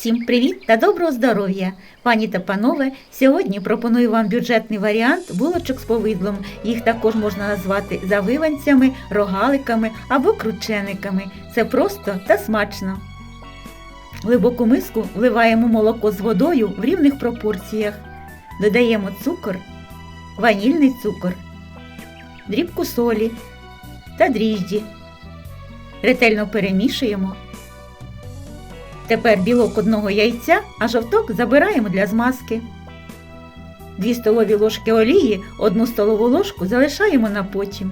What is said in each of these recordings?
Всім привіт та доброго здоров'я! Пані та панове, сьогодні пропоную вам бюджетний варіант булочок з повидлом. Їх також можна назвати завиванцями, рогаликами або кручениками. Це просто та смачно. Глибоку миску вливаємо молоко з водою в рівних пропорціях. Додаємо цукор, ванільний цукор, дрібку солі та дріжджі. Ретельно перемішуємо. Тепер білок одного яйця, а жовток забираємо для змазки. 2 столові ложки олії, 1 столову ложку залишаємо на потім.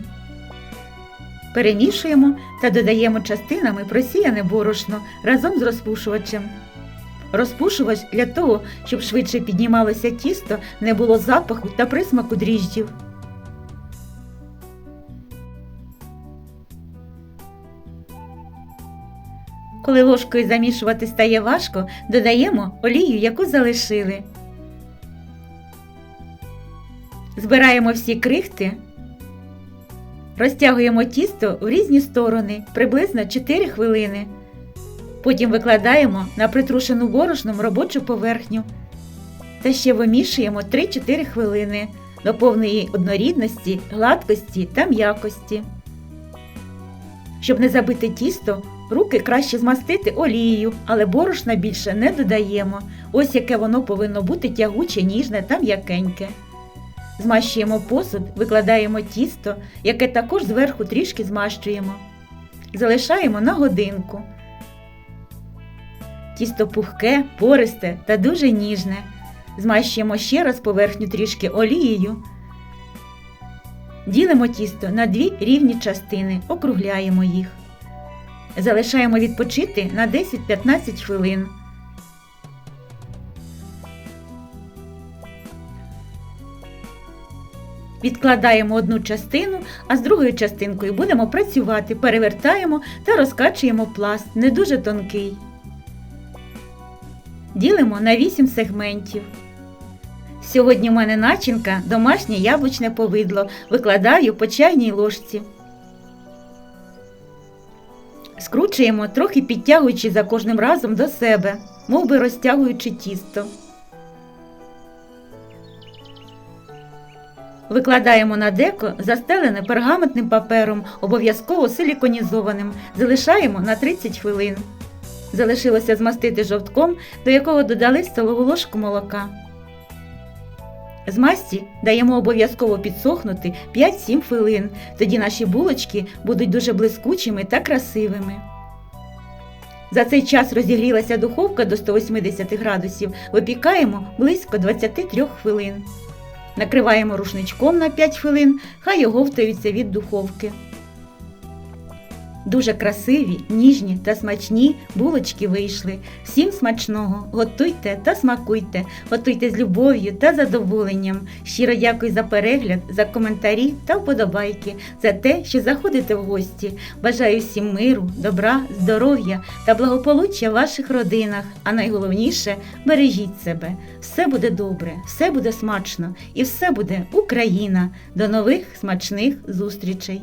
Перемішуємо та додаємо частинами просіяне борошно разом з розпушувачем. Розпушувач для того, щоб швидше піднімалося тісто, не було запаху та присмаку дріжджів. Коли ложкою замішувати стає важко, додаємо олію, яку залишили. Збираємо всі крихти, розтягуємо тісто в різні сторони приблизно 4 хвилини. Потім викладаємо на притрушену борошном робочу поверхню та ще вимішуємо 3-4 хвилини до повної однорідності, гладкості та м'якості. Щоб не забити тісто, руки краще змастити олією, але борошна більше не додаємо. Ось яке воно повинно бути тягуче, ніжне та м'якеньке. Змащуємо посуд, викладаємо тісто, яке також зверху трішки змащуємо. Залишаємо на годинку. Тісто пухке, пористе та дуже ніжне. Змащуємо ще раз поверхню трішки олією. Ділимо тісто на дві рівні частини, округляємо їх. Залишаємо відпочити на 10-15 хвилин. Відкладаємо одну частину, а з другою частинкою будемо працювати, перевертаємо та розкачуємо пласт, не дуже тонкий. Ділимо на 8 сегментів. Сьогодні в мене начинка домашнє яблучне повидло. Викладаю по чайній ложці. Скручуємо, трохи підтягуючи за кожним разом до себе, мов би розтягуючи тісто. Викладаємо на деко, застелене пергаментним папером, обов'язково силіконізованим, залишаємо на 30 хвилин. Залишилося змастити жовтком, до якого додали столову ложку молока. З масті даємо обов'язково підсохнути 5-7 хвилин, тоді наші булочки будуть дуже блискучими та красивими. За цей час розігрілася духовка до 180 градусів, випікаємо близько 23 хвилин. Накриваємо рушничком на 5 хвилин, хай оговтаються від духовки. Дуже красиві, ніжні та смачні булочки вийшли. Всім смачного! Готуйте та смакуйте, готуйте з любов'ю та задоволенням. Щиро дякую за перегляд, за коментарі та вподобайки, за те, що заходите в гості. Бажаю всім миру, добра, здоров'я та благополуччя в ваших родинах. А найголовніше бережіть себе. Все буде добре, все буде смачно і все буде Україна. До нових смачних зустрічей!